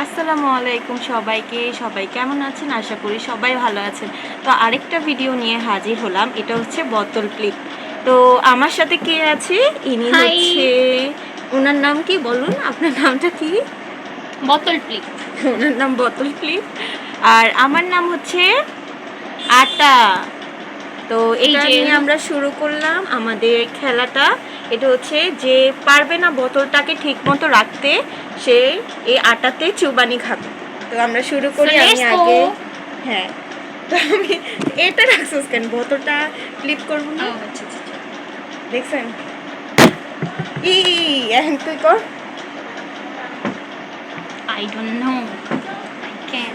আসসালামু আলাইকুম সবাইকে। সবাই কেমন আছেন? আশা করি সবাই ভালো আছেন। তো আরেকটা ভিডিও নিয়ে হাজির হলাম। এটা হচ্ছে বোতল ক্লিপ। তো আমার সাথে কে আছে? ইনি হচ্ছে ওনার নাম কি বলুন? আপনার নামটা কি? বোতল প্লিক ওনার নাম বোতল ক্লিপ। আর আমার নাম হচ্ছে আটা তো এই যে- নিয়ে আমরা শুরু করলাম আমাদের খেলাটা এটা হচ্ছে যে পারবে না বোতলটাকে ঠিক মতো রাখতে সে এই আটাতে চুবানি খাবে। তো আমরা শুরু করি আমি আগে। হ্যাঁ। তো আমি এটা রাখছোস কেন? বোতলটা ক্লিপ করব না? আচ্ছা আচ্ছা দেখছেন? ই এখন তুই কর। I don't know. I can.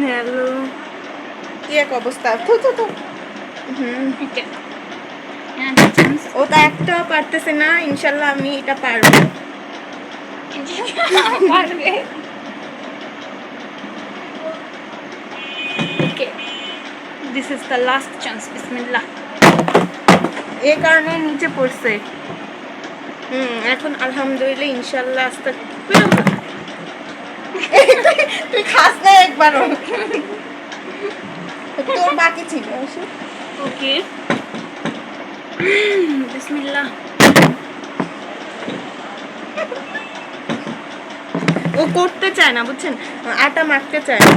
Hello কি এক অবস্থা হুম chance. ও তো একটাও পারতেছে না ইনশাল্লাহ আমি এটা পারব. This is the last chance. Bismillah. এ কারণে নিচে পড়ছে হুম এখন আলহামদুলিল্লাহ ইনশাল্লাহ আস্তে তুই খাস না একবারও বাকি ছিল ওষুধ। ও করতে চায় না, বুঝছেন? আটা মাখতে চায় না.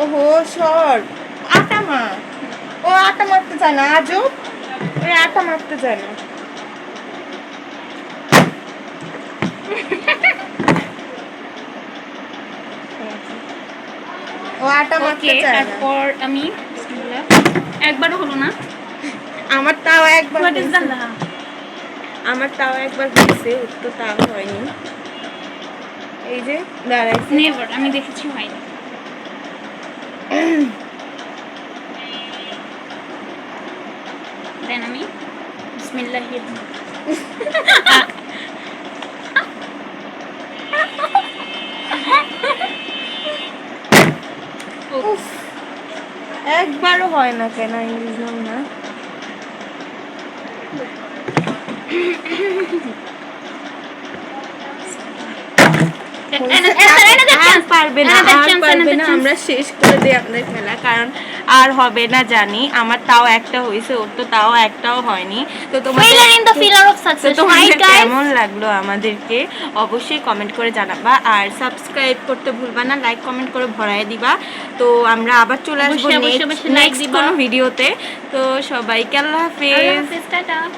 ওহো সর আটা মাখ ও আটা মাখতে চায় না, আজও? ওই আটা মাখতে চায় না। ও আটা মাখতে চায় তারপর আমি একবারও হলো না? আমার তাও একবার হোয়াট ইজ দ্য আমার তাও একবার হয়েছে তো তাও হয়নি। এই যে দাঁড়াইছে। নেভার আমি দেখেছি হয়নি। দেন আমি বিসমিল্লাহ উফ, একবারও হয় না কেন আমি বুঝলাম না আর পারবে না আর পারবে না আমরা শেষ করে দিই আমাদের খেলা কারণ আর হবে না জানি আমার তাও একটা হয়েছে ওর তো তাও একটাও হয়নি। তো তোমাদের Failure in the failure of তো কেমন লাগল আমাদেরকে? অবশ্যই কমেন্ট করে জানাবা আর সাবস্ক্রাইব করতে ভুলবা না লাইক কমেন্ট করে ভরায় দিবা। তো আমরা আবার চলে আসব নেক্সট। কোনো ভিডিওতে তো। সবাইকে আল্লাহ হাফেজ।